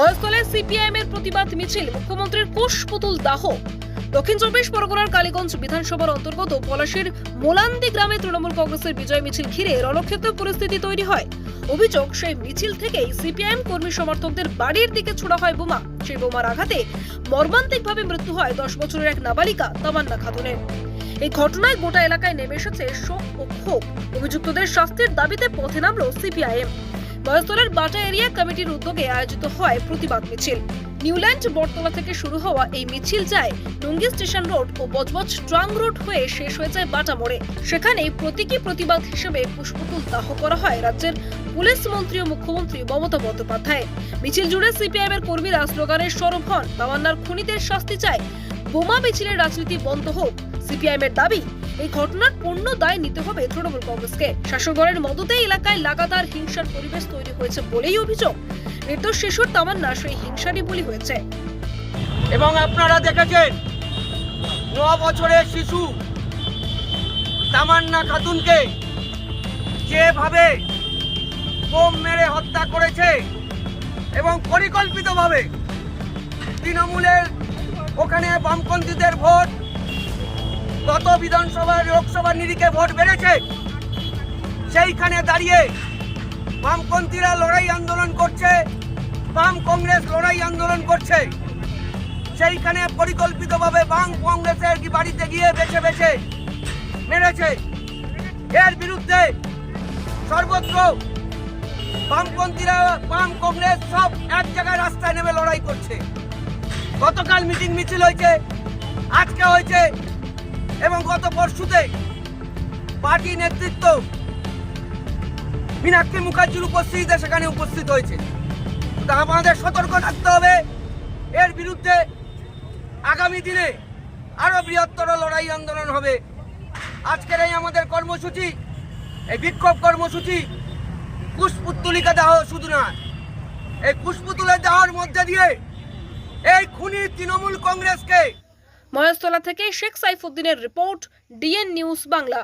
মহেশতলায় CPIM এর প্রতিবাদ মিছিল, মুখ্যমন্ত্রীর কোষ পুতুল দাহ। দক্ষিণ চব্বিশ পরগনার কালীগঞ্জ বিধানসভার অন্তর্গত পলাশীর মোলান্দি গ্রামে তৃণমূল কংগ্রেসের বিজয় মিছিল ঘিরে রণক্ষেত্র পরিস্থিতি তৈরি হয়। অভিযোগ, সেই মিছিল থেকেই সিপিআইএম কর্মী সমর্থকদের বাড়ির দিকে ছোড়া হয় বোমা। সেই বোমার আঘাতে মর্মান্তিকভাবে মৃত্যু হয় দশ বছরের এক নাবালিকা তামান্না খাতুনের। এই ঘটনায় গোটা এলাকায় নেমে এসেছে শোক ও ক্ষোভ। অভিযুক্তদের শাস্তির দাবিতে পথে নামল সিপিআইএম। বয়স্তলের বাটা এরিয়া কমিটির উদ্যোগে আয়োজিত হয় প্রতিবাদ মিছিল। নিউল্যান্ড বটতলা থেকে শুরু হওয়া এই মিছিল যায় টঙ্গী স্টেশন রোড ও বজবজ ট্রাং রোড হয়ে শেষ হয়ে যায় বাটা মোড়ে। সেখানে প্রতীকী প্রতিবাদ হিসেবে পুষ্পতুল দাহ করা হয় রাজ্যের পুলিশ মন্ত্রী ও মুখ্যমন্ত্রী মমতা বন্দ্যোপাধ্যায়। মিছিল জুড়ে সিপিআইএম এর কর্মীরা স্লোগানের সরব হন। তামান্নার খুনিদের শাস্তি চায় বোমা মিছিলের রাজনীতি বন্ধ হোক। সিপিআইএম এর দাবি এই ঘটনার পূর্ণ দায় নিতে হবে তৃণমূল কংগ্রেসকে। শাসকগণের মদতে এলাকায় লাগাতার হিংসার পরিবেশ তৈরি হয়েছে বলেই অভিযোগ। নির্দোষ শিশুর তামান্না সেই হিংসারই বলি হয়েছে। এবং আপনারা দেখেছেন, ন বছরের শিশু তামান্না খাতুনকে যেভাবে বোম মেরে হত্যা করেছে এবং পরিকল্পিতভাবে তৃণমূলের ওখানে বামপন্থীদের ভোট গত বিধানসভা লোকসভা নিরিখে ভোট বেড়েছে, সেইখানে দাঁড়িয়ে বামপন্থীরা লড়াই আন্দোলন করছে, বাম কংগ্রেস লড়াই আন্দোলন করছে। সেইখানে পরিকল্পিতভাবে বাম কংগ্রেসের বাড়িতে গিয়ে বেছে বেছে মেরেছে? এর বিরুদ্ধে সর্বত্র বামপন্থীরা, বাম কংগ্রেস সব এক জায়গায় রাস্তায় নেমে লড়াই করছে। গতকাল মিটিং মিছিল হয়েছে, আজকে হয়েছে এবং গত পরশুতে পার্টি নেতৃত্ব মীনাক্ষী মুখার্জির উপস্থিতিতে সেখানে উপস্থিত হয়েছে। তা আমাদের সতর্ক থাকতে হবে। এর বিরুদ্ধে আগামী দিনে আরও বৃহত্তর লড়াই আন্দোলন হবে। আজকের এই আমাদের কর্মসূচি, এই বিক্ষোভ কর্মসূচি পুষ্পুত্তলিকা দাহ শুধু না এই পুষ্পুতুলের দাহর মধ্যে দিয়ে এই খুনি তৃণমূল কংগ্রেসকে মহেশতলা থেকে শেখ সাইফুদ্দিনের রিপোর্ট ডিএন নিউজ বাংলা।